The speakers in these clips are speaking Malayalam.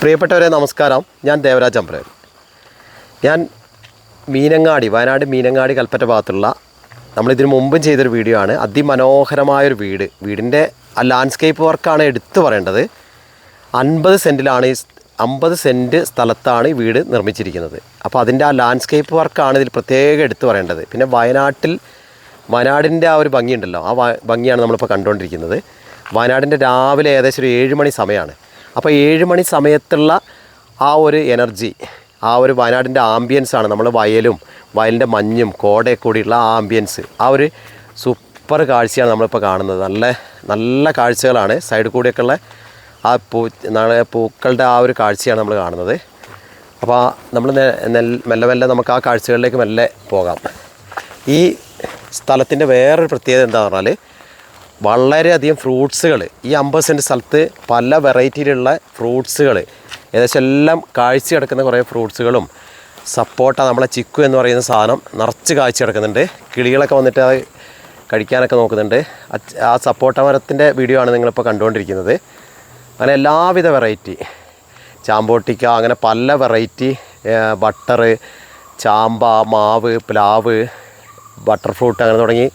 പ്രിയപ്പെട്ടവരെ നമസ്കാരം. ഞാൻ ദേവരാജ് അമ്പ്രേ ഞാൻ മീനങ്ങാടി വയനാട് മീനങ്ങാടി കൽപ്പറ്റ ഭാഗത്തുള്ള നമ്മളിതിനു മുമ്പും ചെയ്തൊരു വീഡിയോ ആണ്. അതിമനോഹരമായൊരു വീട്. വീടിന്റെ ആ ലാൻഡ്സ്കേപ്പ് വർക്കാണ് എടുത്തു പറയേണ്ടത്. അൻപത് സെന്റിലാണ് ഈ അമ്പത് സെന്റ് സ്ഥലത്താണ് ഈ വീട് നിർമ്മിച്ചിരിക്കുന്നത്. അപ്പോൾ അതിന്റെ ആ ലാൻഡ്സ്കേപ്പ് വർക്കാണ് ഇതിൽ പ്രത്യേകം എടുത്തു പറയേണ്ടത്. പിന്നെ വയനാട്ടിൽ വയനാടിന്റെ ആ ഒരു ഭംഗിയുണ്ടല്ലോ. ആ ഭംഗിയാണ് നമ്മളിപ്പോൾ കണ്ടുകൊണ്ടിരിക്കുന്നത്. വയനാടിന്റെ രാവിലെ ഏകദേശം ഒരു ഏഴ് മണി സമയമാണ്. അപ്പോൾ ഏഴ് മണി സമയത്തുള്ള ആ ഒരു എനർജി ആ ഒരു വയനാടിന്റെ ആംബിയൻസ് ആണ് നമ്മൾ വയലും വയലിന്റെ മഞ്ഞും കോടയൊക്കെ കൂടിയുള്ള ആ ആംബിയൻസ് ആ ഒരു സൂപ്പർ കാഴ്ചയാണ് നമ്മളിപ്പോൾ കാണുന്നത്. നല്ല നല്ല കാഴ്ചകളാണ്. സൈഡിൽ കൂടിയൊക്കെ ഉള്ള ആ പൂ പൂക്കളുടെ ആ ഒരു കാഴ്ചയാണ് നമ്മൾ കാണുന്നത്. അപ്പോൾ നമ്മൾ മെല്ലെ മെല്ലെ നമുക്ക് ആ കാഴ്ചകളിലേക്ക് മെല്ലെ പോകാം. ഈ സ്ഥലത്തിന്റെ വേറൊരു പ്രത്യേകത എന്താണെന്ന് പറഞ്ഞാൽ വളരെയധികം ഫ്രൂട്ട്സുകൾ. ഈ അമ്പത് സെന്റ് സ്ഥലത്ത് പല വെറൈറ്റിയിലുള്ള ഫ്രൂട്ട്സുകൾ. ഏകദേശം എല്ലാം കാഴ്ച കിടക്കുന്ന കുറേ ഫ്രൂട്ട്സുകളും. സപ്പോട്ട നമ്മളെ ചിക്കു എന്ന് പറയുന്ന സാധനം നിറച്ച് കാഴ്ച കിടക്കുന്നുണ്ട്. കിളികളൊക്കെ വന്നിട്ട് അത് കഴിക്കാനൊക്കെ നോക്കുന്നുണ്ട്. ആ സപ്പോട്ട മരത്തിന്റെ വീഡിയോ ആണ് നിങ്ങളിപ്പോൾ കണ്ടുകൊണ്ടിരിക്കുന്നത്. അങ്ങനെ എല്ലാവിധ വെറൈറ്റി. ചാമ്പോട്ടിക്ക അങ്ങനെ പല വെറൈറ്റി ബട്ടർ ചാമ്പ മാവ് പ്ലാവ് ബട്ടർ ഫ്രൂട്ട് അങ്ങനെ തുടങ്ങി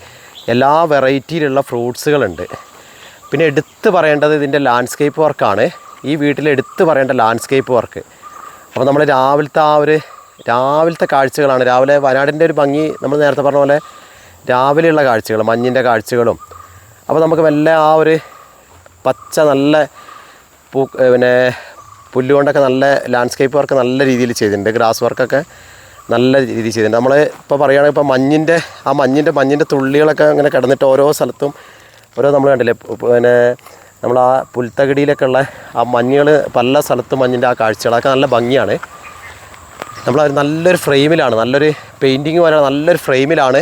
എല്ലാ വെറൈറ്റിയിലുള്ള ഫ്രൂട്ട്സുകളുണ്ട്. പിന്നെ എടുത്തു പറയേണ്ടത് ഇതിന്റെ ലാൻഡ്സ്കേപ്പ് വർക്കാണ് ഈ വീട്ടിൽ എടുത്തു പറയേണ്ട ലാൻഡ്സ്കേപ്പ് വർക്ക് അപ്പോൾ നമ്മൾ രാവിലത്തെ ആ ഒരു രാവിലത്തെ കാഴ്ചകളാണ്. രാവിലെ വയനാടിന്റെ ഒരു ഭംഗി നമ്മൾ നേരത്തെ പറഞ്ഞ പോലെ രാവിലെയുള്ള കാഴ്ചകൾ മഞ്ഞിന്റെ കാഴ്ചകളും. അപ്പോൾ നമുക്ക് മെല്ലെ ആ ഒരു പച്ച നല്ല പൂ പിന്നെ പുല്ലുകൊണ്ടൊക്കെ നല്ല ലാൻഡ്സ്കേപ്പ് വർക്ക് നല്ല രീതിയിൽ ചെയ്തിട്ടുണ്ട്. ഗ്രാസ് വർക്കൊക്കെ നല്ല രീതിയിൽ ചെയ്തിട്ടുണ്ട്. നമ്മൾ ഇപ്പോൾ പറയുകയാണെങ്കിൽ ഇപ്പോൾ മഞ്ഞിന്റെ ആ മഞ്ഞിന്റെ മഞ്ഞിന്റെ തുള്ളികളൊക്കെ അങ്ങനെ കിടന്നിട്ട് ഓരോ സ്ഥലത്തും ഓരോ നമ്മൾ കണ്ടില്ലേ പിന്നെ നമ്മൾ ആ പുൽത്തകിടിയിലൊക്കെ ഉള്ള ആ മഞ്ഞുകൾ പല സ്ഥലത്തും മഞ്ഞിന്റെ ആ കാഴ്ചകളൊക്കെ നല്ല ഭംഗിയാണ്. നമ്മൾ ഒരു നല്ലൊരു ഫ്രെയിമിലാണ് നല്ലൊരു പെയിന്റിങ് പോലെ നല്ലൊരു ഫ്രെയിമിലാണ്.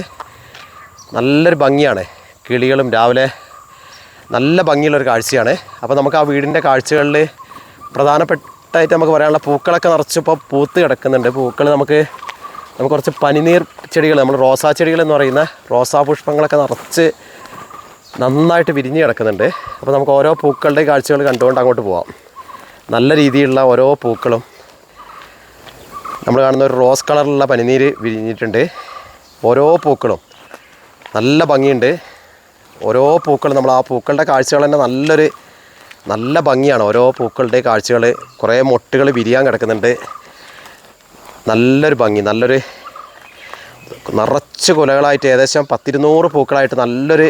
നല്ലൊരു ഭംഗിയാണ്. കിളികളും രാവിലെ നല്ല ഭംഗിയുള്ളൊരു കാഴ്ചയാണ്. അപ്പോൾ നമുക്ക് ആ വീടിന്റെ കാഴ്ചകളിൽ പ്രധാനപ്പെട്ടായിട്ട് നമുക്ക് പറയാനുള്ള പൂക്കളൊക്കെ നിറച്ചിപ്പോൾ പൂത്ത് കിടക്കുന്നുണ്ട്. പൂക്കൾ നമുക്ക് നമുക്ക് കുറച്ച് പനിനീർ ചെടികൾ നമ്മൾ റോസാ ചെടികൾ എന്ന് പറയുന്ന റോസാ പുഷ്പങ്ങളൊക്കെ നിറച്ച് നന്നായിട്ട് വിരിഞ്ഞ് കിടക്കുന്നുണ്ട്. അപ്പോൾ നമുക്ക് ഓരോ പൂക്കളുടെ കാഴ്ചകൾ കണ്ടുകൊണ്ട് അങ്ങോട്ട് പോവാം. നല്ല രീതിയിലുള്ള ഓരോ പൂക്കളും നമ്മൾ കാണുന്ന ഒരു റോസ് കളറിലുള്ള പനിനീര് വിരിഞ്ഞിട്ടുണ്ട്. ഓരോ പൂക്കളും നല്ല ഭംഗിയുണ്ട്. ഓരോ പൂക്കളും നമ്മൾ ആ പൂക്കളുടെ കാഴ്ചകൾ തന്നെ നല്ലൊരു നല്ല ഭംഗിയാണ് ഓരോ പൂക്കളുടെ കാഴ്ചകൾ. കുറേ മൊട്ടുകൾ വിരിയാൻ കിടക്കുന്നുണ്ട്. നല്ലൊരു ഭംഗി നല്ലൊരു നിറച്ച് കുലകളായിട്ട് ഏകദേശം പത്തിരുന്നൂറ് പൂക്കളായിട്ട് നല്ലൊരു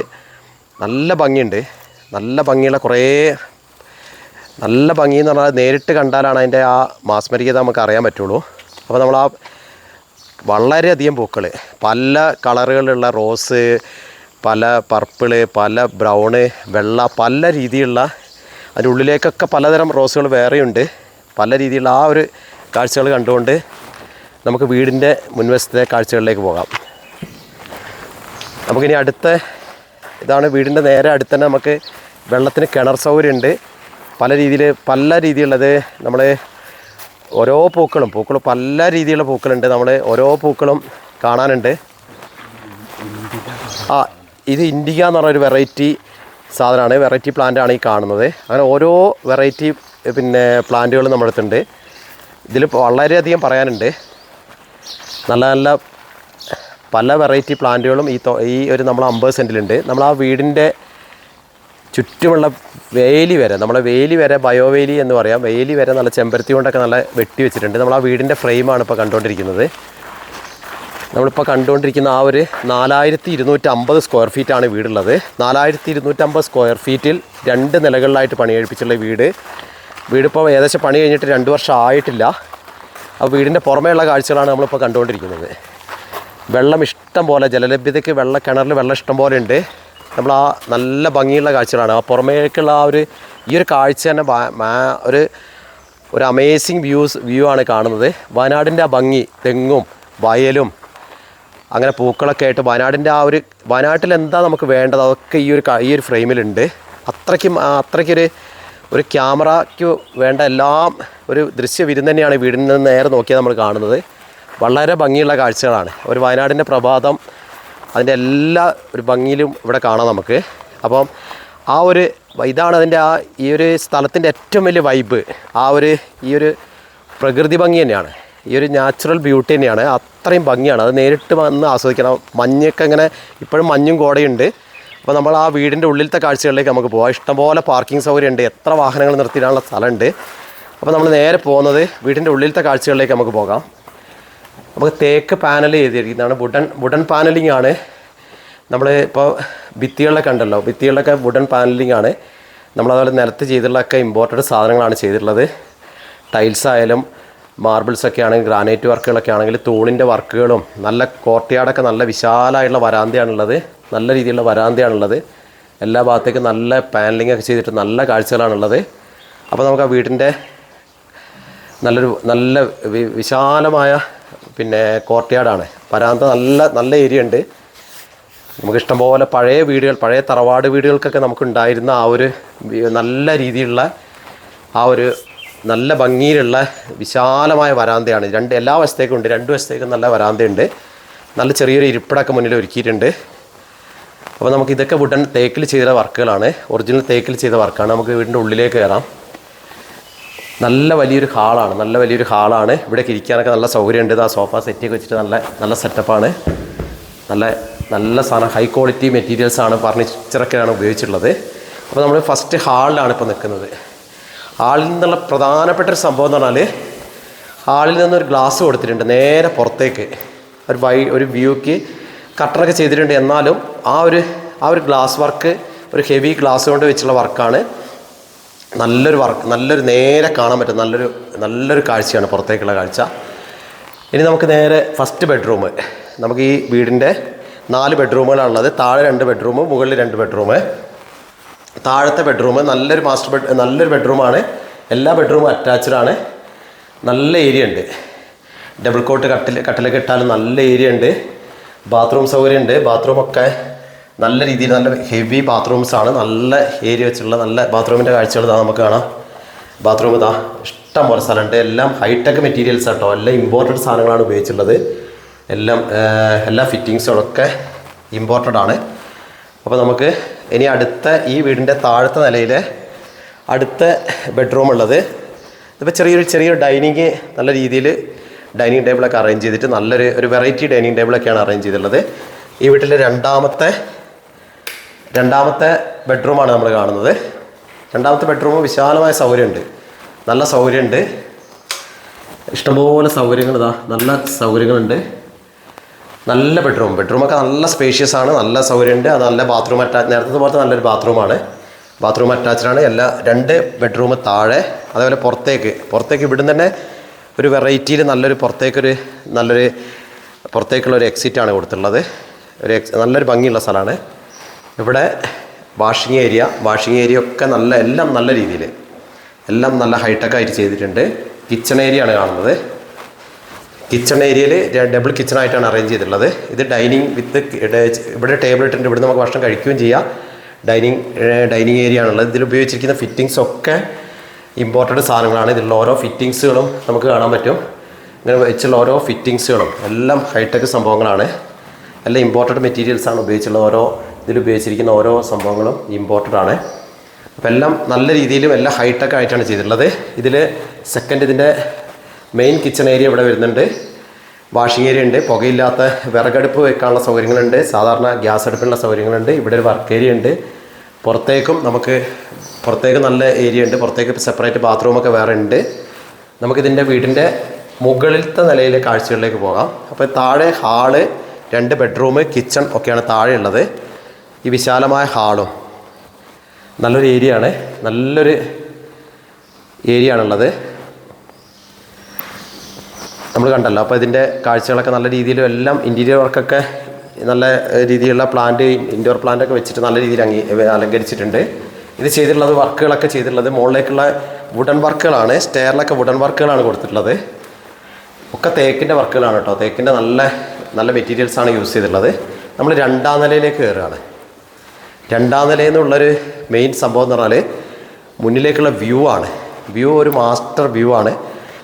നല്ല ഭംഗിയുണ്ട്. നല്ല ഭംഗിയുള്ള കുറേ നല്ല ഭംഗി എന്ന് പറഞ്ഞാൽ നേരിട്ട് കണ്ടാലാണ് അതിന്റെ ആ മാസ്മരികത നമുക്ക് അറിയാൻ പറ്റുള്ളൂ. അപ്പോൾ നമ്മൾ ആ വളരെയധികം പൂക്കൾ പല കളറുകളിലുള്ള റോസ് പല പർപ്പിൾ പല ബ്രൗണ് വെള്ള പല രീതിയിലുള്ള അതിന്റെ ഉള്ളിലേക്കൊക്കെ പലതരം റോസുകൾ വേറെയുണ്ട്. പല രീതിയിലുള്ള ആ ഒരു കാഴ്ചകൾ കണ്ടുകൊണ്ട് നമുക്ക് വീടിന്റെ മുൻവശത്തെ കാഴ്ചകളിലേക്ക് പോകാം. നമുക്കിനി അടുത്ത ഇതാണ് വീടിന്റെ നേരെ അടുത്ത് തന്നെ നമുക്ക് വെള്ളത്തിന് കിണർ സൗകര്യമുണ്ട്. പല രീതിയിൽ പല രീതിയിലുള്ളത് നമ്മൾ ഓരോ പൂക്കളും പൂക്കൾ പല രീതിയിലുള്ള പൂക്കളുണ്ട്. നമ്മൾ ഓരോ പൂക്കളും കാണാനുണ്ട്. ആ ഇത് ഇൻഡിക എന്ന് പറഞ്ഞൊരു വെറൈറ്റി സാധനമാണ്. വെറൈറ്റി പ്ലാന്റ് ആണ് ഈ കാണുന്നത്. അങ്ങനെ ഓരോ വെറൈറ്റി പിന്നെ പ്ലാന്റുകൾ നമ്മുടെ അടുത്തുണ്ട്. ഇതിൽ വളരെയധികം പറയാനുണ്ട്. നല്ല നല്ല പല വെറൈറ്റി പ്ലാന്റുകളും ഈ ഈ ഒരു നമ്മൾ അമ്പത് സെന്റിലുണ്ട് നമ്മൾ ആ വീടിന്റെ ചുറ്റുമുള്ള വേലി വരെ നമ്മളെ വേലി വരെ ബയോവേലി എന്ന് പറയാം വേലി വരെ നല്ല ചെമ്പരത്തി കൊണ്ടൊക്കെ നല്ല വെട്ടി വെച്ചിട്ടുണ്ട്. നമ്മൾ ആ വീടിന്റെ ഫ്രെയിമാണ് ഇപ്പോൾ കണ്ടുകൊണ്ടിരിക്കുന്നത് നമ്മളിപ്പോൾ കണ്ടുകൊണ്ടിരിക്കുന്ന ആ ഒരു നാലായിരത്തി ഇരുന്നൂറ്റി അമ്പത് സ്ക്വയർ ഫീറ്റാണ് വീടുള്ളത്. നാലായിരത്തി ഇരുന്നൂറ്റമ്പത് സ്ക്വയർ ഫീറ്റിൽ രണ്ട് നിലകളിലായിട്ട് പണി കഴിപ്പിച്ചുള്ള വീട്. വീടിപ്പോൾ ഏകദേശം പണി കഴിഞ്ഞിട്ട് രണ്ട് വർഷം ആയിട്ടില്ല. ആ വീടിന്റെ പുറമേയുള്ള കാഴ്ചകളാണ് നമ്മളിപ്പോൾ കണ്ടുകൊണ്ടിരിക്കുന്നത്. വെള്ളം ഇഷ്ടം പോലെ ജലലഭ്യതയ്ക്ക് വെള്ള കിണറിൽ വെള്ളം ഇഷ്ടം പോലെ ഉണ്ട്. നമ്മൾ ആ നല്ല ഭംഗിയുള്ള കാഴ്ചകളാണ്. ആ പുറമേക്കുള്ള ആ ഒരു ഈ ഒരു കാഴ്ച തന്നെ ഒരു ഒരു അമേസിങ് വ്യൂസ് വ്യൂ ആണ് കാണുന്നത്. വയനാടിന്റെ ആ ഭംഗി തെങ്ങും വയലും അങ്ങനെ പൂക്കളൊക്കെ ആയിട്ട് വയനാടിന്റെ ആ ഒരു വയനാട്ടിൽ എന്താ നമുക്ക് വേണ്ടത്? അതൊക്കെ ഈ ഒരു ഈ ഒരു ഫ്രെയിമിലുണ്ട് അത്രയ്ക്കും അത്രയ്ക്കൊരു ഒരു ക്യാമറയ്ക്ക് വേണ്ട എല്ലാം ഒരു ദൃശ്യ വിരുന്ന് തന്നെയാണ് വീടിൽ നിന്ന് നേരെ നോക്കിയാൽ നമ്മൾ കാണുന്നത്. വളരെ ഭംഗിയുള്ള കാഴ്ചകളാണ്. ഒരു വയനാടിന്റെ പ്രഭാതം അതിന്റെ എല്ലാ ഒരു ഭംഗിയിലും ഇവിടെ കാണാം നമുക്ക്. അപ്പം ആ ഒരു ഇതാണ് അതിന്റെ ആ ഈ ഒരു സ്ഥലത്തിന്റെ ഏറ്റവും വലിയ വൈബ് ആ ഒരു ഈ ഒരു പ്രകൃതി ഭംഗി തന്നെയാണ്. ഈ ഒരു നാച്ചുറൽ ബ്യൂട്ടി തന്നെയാണ്. അത്രയും ഭംഗിയാണ്. അത് നേരിട്ട് വന്ന് ആസ്വദിക്കണം. മഞ്ഞൊക്കെ ഇങ്ങനെ ഇപ്പോഴും മഞ്ഞും കോടയുണ്ട്. അപ്പോൾ നമ്മൾ ആ വീടിന്റെ ഉള്ളിലത്തെ കാഴ്ചകളിലേക്ക് നമുക്ക് പോകാം ഇഷ്ടംപോലെ പാർക്കിംഗ് സൗകര്യമുണ്ട്. എത്ര വാഹനങ്ങൾ നിർത്തിയിടാനുള്ള സ്ഥലമുണ്ട്. അപ്പോൾ നമ്മൾ നേരെ പോകുന്നത് വീടിന്റെ ഉള്ളിലത്തെ കാഴ്ചകളിലേക്ക് നമുക്ക് പോകാം. നമുക്ക് തേക്ക് പാനൽ ചെയ്തിരിക്കുന്നതാണ്. വുഡൻ വുഡൻ പാനലിംഗ് ആണ്. നമ്മൾ ഇപ്പോൾ ഭിത്തികളിലൊക്കെ ഉണ്ടല്ലോ. ഭിത്തികളിലൊക്കെ വുഡൻ പാനലിംഗ് ആണ്. നമ്മളതുപോലെ നിലത്ത് ചെയ്തിട്ടുള്ളതൊക്കെ ഇമ്പോർട്ടഡ് സാധനങ്ങളാണ് ചെയ്തിട്ടുള്ളത്. ടൈൽസ് ആയാലും മാർബിൾസ് ഒക്കെ ആണെങ്കിൽ ഗ്രാനൈറ്റ് വർക്കുകളൊക്കെ ആണെങ്കിൽ തൂണിന്റെ വർക്കുകളും നല്ല കോർട്ടിയാടൊക്കെ നല്ല വിശാലമായിട്ടുള്ള വരാന്തയാണുള്ളത്. നല്ല രീതിയിലുള്ള വരാന്തയാണുള്ളത്. എല്ലാ ഭാഗത്തേക്കും നല്ല പാനലിംഗ് ഒക്കെ ചെയ്തിട്ട് നല്ല കാഴ്ചകളാണുള്ളത്. അപ്പോൾ നമുക്ക് ആ വീടിന്റെ നല്ലൊരു നല്ല വിശാലമായ പിന്നെ കോർട്ടിയാടാണ് വരാന്ത നല്ല നല്ല ഏരിയ ഉണ്ട്. നമുക്ക് ഇഷ്ടംപോലെ പഴയ വീടുകൾ പഴയ തറവാട് വീടുകൾക്കൊക്കെ നമുക്കുണ്ടായിരുന്ന ആ ഒരു നല്ല രീതിയിലുള്ള ആ ഒരു നല്ല ഭംഗിയിലുള്ള വിശാലമായ വരാന്തയാണ്. രണ്ട് എല്ലാ വശത്തേക്കും ഉണ്ട്. രണ്ട് വശത്തേക്കും നല്ല വരാന്തയുണ്ട്. നല്ല ചെറിയൊരു ഇരിപ്പിടമൊക്കെ മുന്നിൽ ഒരുക്കിയിട്ടുണ്ട്. അപ്പോൾ നമുക്ക് ഇതൊക്കെ വുഡൻ തേക്കിൽ ചെയ്ത വർക്കുകളാണ്. ഒറിജിനൽ തേക്കിൽ ചെയ്ത വർക്കാണ്. നമുക്ക് വീടിന്റെ ഉള്ളിലേക്ക് കയറാം. നല്ല വലിയൊരു ഹാളാണ്. നല്ല വലിയൊരു ഹാളാണ്. ഇവിടെ ഇരിക്കാനൊക്കെ നല്ല സൗകര്യമുണ്ട്. ആ സോഫ സെറ്റൊക്കെ വെച്ചിട്ട് നല്ല നല്ല സെറ്റപ്പാണ് നല്ല നല്ല സാധനം. ഹൈ ക്വാളിറ്റി മെറ്റീരിയൽസാണ് ഫർണിച്ചറൊക്കെയാണ് ഉപയോഗിച്ചിട്ടുള്ളത്. അപ്പോൾ നമ്മൾ ഫസ്റ്റ് ഹാളിലാണ് ഇപ്പോൾ നിൽക്കുന്നത്. ഹാളിൽ നിന്നുള്ള പ്രധാനപ്പെട്ട ഒരു സംഭവം എന്ന് പറഞ്ഞാൽ ആളിൽ നിന്നൊരു ഗ്ലാസ് കൊടുത്തിട്ടുണ്ട് നേരെ പുറത്തേക്ക്. ഒരു വൈ ഒരു വ്യൂക്ക് കട്ടറൊക്കെ ചെയ്തിട്ടുണ്ട്. എന്നാലും ആ ഒരു ആ ഒരു ഗ്ലാസ് വർക്ക് ഒരു ഹെവി ഗ്ലാസ് കൊണ്ട് വെച്ചുള്ള വർക്കാണ് നല്ലൊരു വർക്ക് നല്ലൊരു നേരെ കാണാൻ പറ്റും. നല്ലൊരു നല്ലൊരു കാഴ്ചയാണ് പുറത്തേക്കുള്ള കാഴ്ച. ഇനി നമുക്ക് നേരെ ഫസ്റ്റ് ബെഡ്റൂം നമുക്ക് ഈ വീടിന്റെ നാല് ബെഡ്റൂമുകളാണുള്ളത് താഴെ രണ്ട് ബെഡ്റൂം മുകളിൽ രണ്ട് ബെഡ്റൂം താഴത്തെ ബെഡ്റൂം നല്ലൊരു മാസ്റ്റർ ബെഡ് നല്ലൊരു ബെഡ്റൂമാണ് എല്ലാ ബെഡ്റൂമും അറ്റാച്ച്ഡ് ആണ്. നല്ല ഏരിയ ഉണ്ട്. ഡബിൾ കോട്ട് കട്ടിൽ കട്ടിലൊക്കെ ഇട്ടാലും നല്ല ഏരിയ ഉണ്ട്. ബാത്റൂം സൗകര്യം ഉണ്ട്. ബാത്റൂമൊക്കെ നല്ല രീതിയിൽ നല്ല ഹെവി ബാത്റൂംസ് ആണ്. നല്ല ഏരിയ വെച്ചുള്ള നല്ല ബാത്റൂമിന്റെ കാഴ്ചകൾ ഇതാ നമുക്ക് കാണാം. ബാത്റൂം ഇതാ ഇഷ്ടം പോലെ സ്ഥലമുണ്ട്. എല്ലാം ഹൈടെക് മെറ്റീരിയൽസ് കേട്ടോ എല്ലാം ഇമ്പോർട്ടഡ് സാധനങ്ങളാണ് ഉപയോഗിച്ചിട്ടുള്ളത്. എല്ലാം എല്ലാ ഫിറ്റിങ്സുകളൊക്കെ ഇമ്പോർട്ടഡ് ആണ്. അപ്പോൾ നമുക്ക് ഇനി അടുത്ത ഈ വീടിന്റെ താഴത്തെ നിലയിൽ അടുത്ത ബെഡ്റൂം ഉള്ളത് ഇതിപ്പോൾ ചെറിയൊരു ചെറിയൊരു ഡൈനിങ് നല്ല രീതിയിൽ ഡൈനിങ് ടേബിളൊക്കെ അറേഞ്ച് ചെയ്തിട്ട് നല്ലൊരു ഒരു വെറൈറ്റി ഡൈനിങ് ടേബിളൊക്കെയാണ് അറേഞ്ച് ചെയ്തിട്ടുള്ളത്. ഈ വീട്ടിലെ രണ്ടാമത്തെ രണ്ടാമത്തെ ബെഡ്റൂമാണ് നമ്മൾ കാണുന്നത്. രണ്ടാമത്തെ ബെഡ്റൂം വിശാലമായ സൗകര്യമുണ്ട്. നല്ല സൗകര്യമുണ്ട്. ഇഷ്ടംപോലെ സൗകര്യങ്ങൾ ഇതാ നല്ല സൗകര്യങ്ങളുണ്ട്. നല്ല ബെഡ്റൂം ബെഡ്റൂമൊക്കെ നല്ല സ്പേഷ്യസ് ആണ് നല്ല സൗകര്യമുണ്ട് അത് നല്ല ബാത്റൂം അറ്റാച്ച് നേരത്തെ പോലത്തെ നല്ലൊരു ബാത്റൂമാണ് ബാത്റൂം അറ്റാച്ച്ഡ് ആണ് എല്ലാ രണ്ട് ബെഡ്റൂം താഴെ അതേപോലെ പുറത്തേക്ക്. പുറത്തേക്ക് ഇവിടുന്ന് തന്നെ ഒരു വെറൈറ്റിയിൽ നല്ലൊരു പുറത്തേക്കൊരു നല്ലൊരു പുറത്തേക്കുള്ള ഒരു എക്സിറ്റ് ആണ് കൊടുത്തിട്ടുള്ളത്. ഒരു എക്സ് നല്ലൊരു ഭംഗിയുള്ള സ്ഥലമാണ്. ഇവിടെ വാഷിംഗ് ഏരിയ വാഷിംഗ് ഏരിയ ഒക്കെ നല്ല എല്ലാം നല്ല രീതിയിൽ എല്ലാം നല്ല ഹൈടെക് ആയിട്ട് ചെയ്തിട്ടുണ്ട്. കിച്ചൺ ഏരിയ ആണ് കാണുന്നത്. കിച്ചൺ ഏരിയയിൽ ഡബിൾ കിച്ചൺ ആയിട്ടാണ് അറേഞ്ച് ചെയ്തിട്ടുള്ളത്. ഇത് ഡൈനിങ് വിത്ത് ഇവിടെ ടേബിൾ ഇട്ടിട്ടുണ്ട് ഇവിടെ നമുക്ക് ഭക്ഷണം കഴിക്കുകയും ചെയ്യാം. ഡൈനിങ് ഡൈനിങ് ഏരിയ ആണുള്ളത്. ഇതിൽ ഉപയോഗിച്ചിരിക്കുന്ന ഫിറ്റിങ്സ് ഒക്കെ ഇമ്പോർട്ടന്റ് സാധനങ്ങളാണ്. ഇതിലുള്ള ഓരോ ഫിറ്റിങ്സുകളും നമുക്ക് കാണാൻ പറ്റും. ഇങ്ങനെ വെച്ചുള്ള ഓരോ ഫിറ്റിങ്സുകളും എല്ലാം ഹൈടെക് സംഭവങ്ങളാണ്. എല്ലാം ഇമ്പോർട്ടന്റ് മെറ്റീരിയൽസാണ് ഉപയോഗിച്ചുള്ള ഓരോ ഇതിൽ ഉപയോഗിച്ചിരിക്കുന്ന ഓരോ സംഭവങ്ങളും ഇമ്പോർട്ടന്റ് ആണ്. അപ്പോൾ എല്ലാം നല്ല രീതിയിലും എല്ലാം ഹൈടെക് ആയിട്ടാണ് ചെയ്തിട്ടുള്ളത്. ഇതിൽ സെക്കൻഡ് ഇതിന്റെ മെയിൻ കിച്ചൺ ഏരിയ ഇവിടെ വരുന്നുണ്ട്. വാഷിംഗ് ഏരിയ ഉണ്ട്. പുകയില്ലാത്ത വിറകടുപ്പ് വെക്കാനുള്ള സൗകര്യങ്ങളുണ്ട്. സാധാരണ ഗ്യാസ് അടുപ്പിനുള്ള സൗകര്യങ്ങളുണ്ട്. ഇവിടെ ഒരു വർക്ക് ഏരിയ ഉണ്ട്. പുറത്തേക്കും നമുക്ക് പുറത്തേക്ക് നല്ല ഏരിയ ഉണ്ട്. പുറത്തേക്ക് സെപ്പറേറ്റ് ബാത്റൂമൊക്കെ വേറെ ഉണ്ട്. നമുക്കിതിന്റെ വീടിന്റെ മുകളിലത്തെ നിലയിലെ കാഴ്ചകളിലേക്ക് പോകാം. അപ്പോൾ താഴെ ഹാൾ രണ്ട് ബെഡ്റൂം കിച്ചൺ ഒക്കെയാണ് താഴെ ഉള്ളത്. ഈ വിശാലമായ ഹാളും നല്ലൊരു ഏരിയ ആണ്. നല്ലൊരു ഏരിയ ആണുള്ളത്. നമ്മൾ കണ്ടല്ലോ. അപ്പോൾ ഇതിന്റെ കാഴ്ചകളൊക്കെ നല്ല രീതിയിലും എല്ലാം ഇന്റീരിയർ വർക്കൊക്കെ നല്ല രീതിയിലുള്ള പ്ലാന്റ് ഇൻഡോർ പ്ലാന്റ് ഒക്കെ വെച്ചിട്ട് നല്ല രീതിയിൽ അംഗീ അലങ്കരിച്ചിട്ടുണ്ട്. ഇത് ചെയ്തിട്ടുള്ളത് വർക്കുകളൊക്കെ ചെയ്തിട്ടുള്ളത് മുകളിലേക്കുള്ള വുഡൻ വർക്കുകളാണ് സ്റ്റെയറിലൊക്കെ വുഡൻ വർക്കുകളാണ് കൊടുത്തിട്ടുള്ളത്. ഒക്കെ തേക്കിന്റെ വർക്കുകളാണ് കേട്ടോ. തേക്കിന്റെ നല്ല നല്ല മെറ്റീരിയൽസാണ് യൂസ് ചെയ്തിട്ടുള്ളത്. നമ്മൾ രണ്ടാം നിലയിലേക്ക് കയറുകയാണ്. രണ്ടാം നിലയിൽ നിന്നുള്ളൊരു മെയിൻ സംഭവം എന്ന് പറഞ്ഞാൽ മുന്നിലേക്കുള്ള വ്യൂ ആണ്. വ്യൂ ഒരു മാസ്റ്റർ വ്യൂ ആണ്.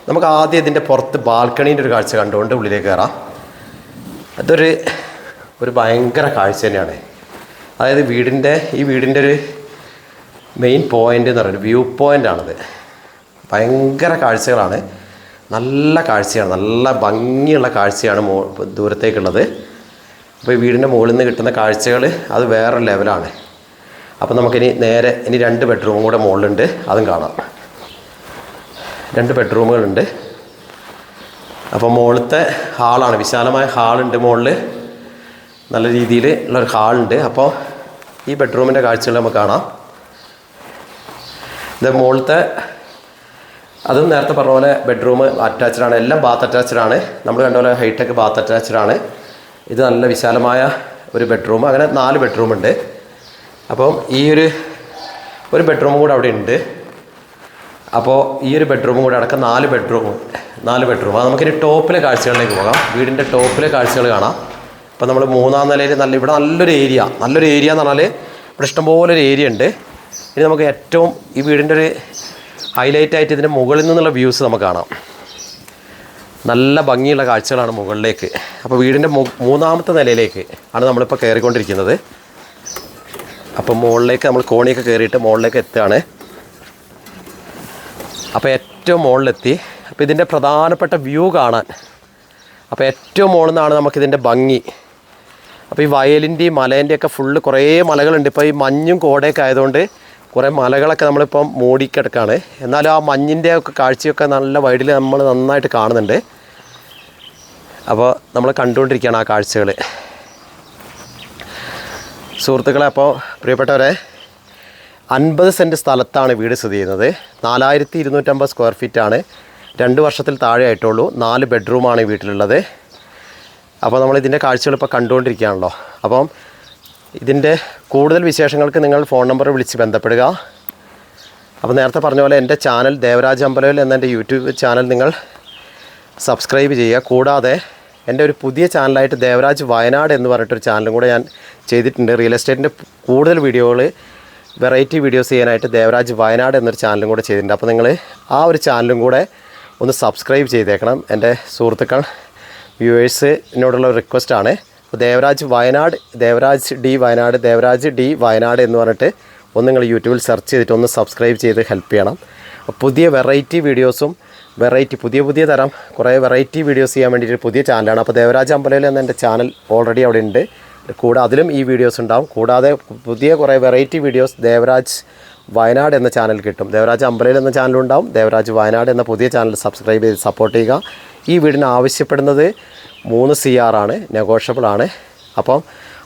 നമുക്ക് ആദ്യം ഇതിന്റെ പുറത്ത് ബാൽക്കണീന്റെ ഒരു കാഴ്ച കണ്ടുകൊണ്ട് ഉള്ളിലേക്ക് കയറാം. അതൊരു ഒരു ഭയങ്കര കാഴ്ച തന്നെയാണ്. അതായത് വീടിന്റെ ഈ വീടിന്റെ ഒരു മെയിൻ പോയിന്റ് എന്ന് പറയുന്നത് വ്യൂ പോയിന്റ് ആണത്. ഭയങ്കര കാഴ്ചകളാണ്. നല്ല കാഴ്ചയാണ്. നല്ല ഭംഗിയുള്ള കാഴ്ചയാണ് മോ ദൂരത്തേക്കുള്ളത്. അപ്പോൾ ഈ വീടിന്റെ മുകളിൽ നിന്ന് കിട്ടുന്ന കാഴ്ചകൾ അത് വേറെ ലെവലാണ് അപ്പോൾ നമുക്കിനി നേരെ ഇനി രണ്ട് ബെഡ്റൂമും കൂടെ മുകളിലുണ്ട്. അതും കാണാം. രണ്ട് ബെഡ്റൂമുകളുണ്ട്. അപ്പോൾ മുകളിലത്തെ ഹാളാണ്. വിശാലമായ ഹാളുണ്ട് മുകളിൽ നല്ല രീതിയിൽ ഉള്ളൊരു ഹാളുണ്ട്. അപ്പോൾ ഈ ബെഡ്റൂമിന്റെ കാഴ്ചകൾ നമുക്ക് കാണാം. ഇത് മുകളിലത്തെ അതും നേരത്തെ പറഞ്ഞ പോലെ ബെഡ്റൂം അറ്റാച്ച്ഡ് ആണ്. എല്ലാം ബാത്ത് അറ്റാച്ച്ഡ് ആണ്. നമ്മൾ കണ്ട പോലെ ഹൈടെക് ബാത്ത് അറ്റാച്ച്ഡ് ആണ്. ഇത് നല്ല വിശാലമായ ഒരു ബെഡ്റൂം. അങ്ങനെ നാല് ബെഡ്റൂം ഉണ്ട്. അപ്പം ഈ ഒരു ഒരു ബെഡ്റൂം കൂടെ അവിടെ ഉണ്ട്. അപ്പോൾ ഈ ഒരു ബെഡ്റൂമും കൂടെ അടക്കം നാല് ബെഡ്റൂം നാല് ബെഡ്റൂം അത് നമുക്കിനി ടോപ്പിലെ കാഴ്ചകളിലേക്ക് പോകാം. വീടിന്റെ ടോപ്പിലെ കാഴ്ചകൾ കാണാം. ഇപ്പം നമ്മൾ മൂന്നാം നിലയിൽ നല്ല ഇവിടെ നല്ലൊരു ഏരിയ നല്ലൊരു ഏരിയ എന്ന് പറഞ്ഞാൽ ഇവിടെ ഇഷ്ടംപോലെ ഒരു ഏരിയ ഉണ്ട്. ഇനി നമുക്ക് ഏറ്റവും ഈ വീടിന്റെ ഒരു ഹൈലൈറ്റ് ആയിട്ട് ഇതിന്റെ മുകളിൽ നിന്നുള്ള വ്യൂസ് നമുക്ക് കാണാം. നല്ല ഭംഗിയുള്ള കാഴ്ചകളാണ് മുകളിലേക്ക്. അപ്പോൾ വീടിന്റെ മൂന്നാമത്തെ നിലയിലേക്ക് ആണ് നമ്മളിപ്പോൾ കയറിക്കൊണ്ടിരിക്കുന്നത് അപ്പോൾ മുകളിലേക്ക് നമ്മൾ കോണിയൊക്കെ കയറിയിട്ട് മുകളിലേക്ക് എത്തുകയാണ്. അപ്പോൾ ഏറ്റവും മുകളിലെത്തി അപ്പോൾ ഇതിന്റെ പ്രധാനപ്പെട്ട വ്യൂ കാണാൻ. അപ്പോൾ ഏറ്റവും മുകളിൽ നിന്നാണ് നമുക്കിതിന്റെ ഭംഗി. അപ്പോൾ ഈ വയലിന്റെയും മലേന്റെയും ഒക്കെ ഫുള്ള് കുറേ മലകളുണ്ട്. ഇപ്പോൾ ഈ മഞ്ഞും കോടയൊക്കെ ആയതുകൊണ്ട് കുറേ മലകളൊക്കെ നമ്മളിപ്പം മൂടിക്കിടക്കാണ്. എന്നാലും ആ മഞ്ഞിന്റെ ഒക്കെ കാഴ്ചയൊക്കെ നല്ല വൈഡിൽ നമ്മൾ നന്നായിട്ട് കാണുന്നുണ്ട്. അപ്പോൾ നമ്മൾ കണ്ടുകൊണ്ടിരിക്കുകയാണ് ആ കാഴ്ചകൾ സുഹൃത്തുക്കളെ അപ്പോൾ പ്രിയപ്പെട്ടവരെ അൻപത് സെന്റ് സ്ഥലത്താണ് വീട് സ്ഥിതി ചെയ്യുന്നത്. നാലായിരത്തി ഇരുന്നൂറ്റമ്പത് സ്ക്വയർ ഫീറ്റാണ്. രണ്ട് വർഷത്തിൽ താഴെ ആയിട്ടുള്ളൂ നാല് ബെഡ്റൂമാണ് വീട്ടിലുള്ളത്. അപ്പോൾ നമ്മൾ ഇതിന്റെ കാഴ്ചകൾ ഇപ്പോൾ കണ്ടുകൊണ്ടിരിക്കുകയാണല്ലോ. അപ്പം ഇതിന്റെ കൂടുതൽ വിശേഷങ്ങൾക്ക് നിങ്ങൾ ഫോൺ നമ്പർ വിളിച്ച് ബന്ധപ്പെടുക. അപ്പോൾ നേരത്തെ പറഞ്ഞ പോലെ എന്റെ ചാനൽ ദേവരാജ് അമ്പലവിൽ എന്ന എന്റെ യൂട്യൂബ് ചാനൽ നിങ്ങൾ സബ്സ്ക്രൈബ് ചെയ്യുക. കൂടാതെ എന്റെ ഒരു പുതിയ ചാനലായിട്ട് ദേവരാജ് വയനാട് എന്ന് പറഞ്ഞിട്ടൊരു ചാനലും കൂടെ ഞാൻ ചെയ്തിട്ടുണ്ട്. റിയൽ എസ്റ്റേറ്റിന്റെ കൂടുതൽ വീഡിയോകൾ വെറൈറ്റി വീഡിയോസ് ചെയ്യാനായിട്ട് ദേവരാജ് വയനാട് എന്നൊരു ചാനലും കൂടെ ചെയ്തിട്ടുണ്ട്. അപ്പോൾ നിങ്ങൾ ആ ഒരു ചാനലും കൂടെ ഒന്ന് സബ്സ്ക്രൈബ് ചെയ്തേക്കണം. എന്റെ സുഹൃത്തുക്കൾ വ്യൂവേഴ്സിനോടുള്ള ഒരു റിക്വസ്റ്റാണ് അപ്പോൾ ദേവരാജ് വയനാട് ദേവരാജ് ഡി വയനാട് ദേവരാജ് ഡി വയനാട് എന്ന് പറഞ്ഞിട്ട് ഒന്ന് നിങ്ങൾ യൂട്യൂബിൽ സെർച്ച് ചെയ്തിട്ട് ഒന്ന് സബ്സ്ക്രൈബ് ചെയ്ത് ഹെൽപ്പ് ചെയ്യണം. പുതിയ വെറൈറ്റി വീഡിയോസും വെറൈറ്റി പുതിയ പുതിയ തരം കുറേ വെറൈറ്റി വീഡിയോസ് ചെയ്യാൻ വേണ്ടിയിട്ട് പുതിയ ചാനലാണ് അപ്പോൾ ദേവരാജ് അമ്പലയിൽ എന്ന എന്റെ ചാനൽ ഓൾറെഡി അവിടെ ഉണ്ട്. കൂടെ അതിലും ഈ വീഡിയോസ് ഉണ്ടാവും. കൂടാതെ പുതിയ കുറേ വെറൈറ്റി വീഡിയോസ് ദേവരാജ് വയനാട് എന്ന ചാനൽ കിട്ടും. ദേവരാജ് അമ്പലയിൽ എന്ന ചാനലുണ്ടാവും ദേവരാജ് വയനാട് എന്ന പുതിയ ചാനൽ സബ്സ്ക്രൈബ് ചെയ്ത് സപ്പോർട്ട് ചെയ്യുക. ഈ വീടിന് ആവശ്യപ്പെടുന്നത് മൂന്ന് സി ആർ ആണ്. നെഗോഷ്യബിൾ ആണ്. അപ്പം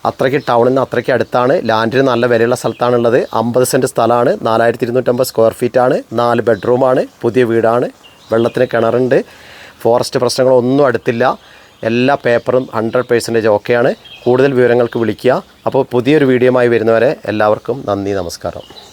അത്രയ്ക്ക് ടൗണിൽ നിന്ന് അത്രയ്ക്ക് അടുത്താണ്. ലാൻഡിന് നല്ല വിലയുള്ള സ്ഥലത്താണുള്ളത് അമ്പത് സെന്റ് സ്ഥലമാണ്. നാലായിരത്തി ഇരുന്നൂറ്റമ്പത് സ്ക്വയർ ഫീറ്റാണ് നാല് ബെഡ്റൂമാണ് പുതിയ വീടാണ്. വെള്ളത്തിന് കിണറുണ്ട്. ഫോറസ്റ്റ് പ്രശ്നങ്ങളൊന്നും അടുത്തില്ല. എല്ലാ പേപ്പറും ഹൺഡ്രഡ് പേഴ്സന്റേജ് ഓക്കെയാണ്. കൂടുതൽ വിവരങ്ങൾക്ക് വിളിക്കുക. അപ്പോൾ പുതിയൊരു വീഡിയോയുമായി വരുന്നവരെ എല്ലാവർക്കും നന്ദി നമസ്കാരം.